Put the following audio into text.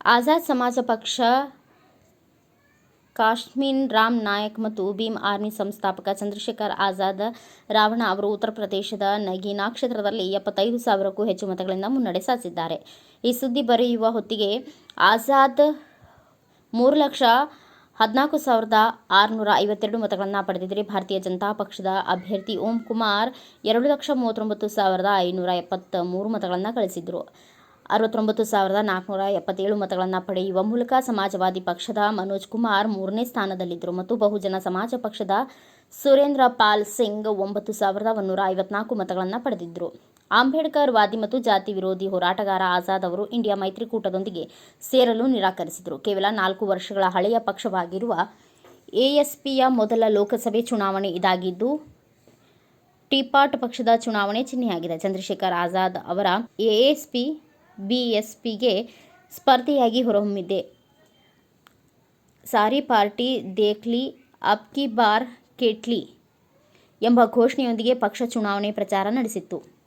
ಆಜಾದ್ ಸಮಾಜ ಪಕ್ಷ ಕಾಶ್ಮೀನ್ ರಾಮ್ ನಾಯಕ್ ಮತ್ತು ಭೀಮ್ ಆರ್ಮಿ ಸಂಸ್ಥಾಪಕ ಚಂದ್ರಶೇಖರ್ ಆಜಾದ್ ರಾವಣ ಅವರು ಉತ್ತರ ಪ್ರದೇಶದ ನಗೀನಾ ಕ್ಷೇತ್ರದಲ್ಲಿ ಎಪ್ಪತ್ತೈದು ಸಾವಿರಕ್ಕೂ ಹೆಚ್ಚು ಮತಗಳಿಂದ ಮುನ್ನಡೆ ಸಾಧಿಸಿದ್ದಾರೆ. ಈ ಸುದ್ದಿ ಬರೆಯುವ ಹೊತ್ತಿಗೆ ಆಜಾದ್ ಮೂರು ಲಕ್ಷ ಹದಿನಾಲ್ಕು ಸಾವಿರದ ಆರುನೂರ ಐವತ್ತೆರಡು ಮತಗಳನ್ನು ಪಡೆದಿದ್ದರೆ. ಭಾರತೀಯ ಜನತಾ ಪಕ್ಷದ ಅಭ್ಯರ್ಥಿ ಓಂ ಕುಮಾರ್ ಎರಡು ಲಕ್ಷ ಮೂವತ್ತೊಂಬತ್ತು ಸಾವಿರದ ಐನೂರ ಎಪ್ಪತ್ತ ಮೂರು ಮತಗಳನ್ನು ಗಳಿಸಿದರು. ಅರವತ್ತೊಂಬತ್ತು ಸಾವಿರದ ನಾಲ್ಕುನೂರ ಎಪ್ಪತ್ತೇಳು ಮತಗಳನ್ನು ಪಡೆಯುವ ಮೂಲಕ ಸಮಾಜವಾದಿ ಪಕ್ಷದ ಮನೋಜ್ ಕುಮಾರ್ ಮೂರನೇ ಸ್ಥಾನದಲ್ಲಿದ್ದರು ಮತ್ತು ಬಹುಜನ ಸಮಾಜ ಪಕ್ಷದ ಸುರೇಂದ್ರ ಪಾಲ್ ಸಿಂಗ್ ಒಂಬತ್ತು ಸಾವಿರದ ಒಂದೂರ ಐವತ್ನಾಲ್ಕು ಮತಗಳನ್ನು ಪಡೆದಿದ್ದರು. ಅಂಬೇಡ್ಕರ್ ವಾದಿ ಮತ್ತು ಜಾತಿ ವಿರೋಧಿ ಹೋರಾಟಗಾರ ಆಜಾದ್ ಅವರು ಇಂಡಿಯಾ ಮೈತ್ರಿಕೂಟದೊಂದಿಗೆ ಸೇರಲು ನಿರಾಕರಿಸಿದರು. ಕೇವಲ ನಾಲ್ಕು ವರ್ಷಗಳ ಹಳೆಯ ಪಕ್ಷವಾಗಿರುವ ಎಎಸ್ಪಿಯ ಮೊದಲ ಲೋಕಸಭೆ ಚುನಾವಣೆ ಇದಾಗಿದ್ದು, ಟಿಪಾಟ್ ಪಕ್ಷದ ಚುನಾವಣೆ ಚಿಹ್ನೆಯಾಗಿದೆ. ಚಂದ್ರಶೇಖರ್ ಆಜಾದ್ ಅವರ ಎಎಸ್ಪಿ ಬಿಎಸ್ಪಿಗೆ ಸ್ಪರ್ಧೆಯಾಗಿ ಹೊರಹೊಮ್ಮಿದೆ. ಸಾರಿ ಪಾರ್ಟಿ ದೇಖ್ಲಿ ಅಬ್ಕಿ ಬಾರ್ ಕೇಟ್ಲಿ ಎಂಬ ಘೋಷಣೆಯೊಂದಿಗೆ ಪಕ್ಷ ಚುನಾವಣೆ ಪ್ರಚಾರ ನಡೆಸಿತ್ತು.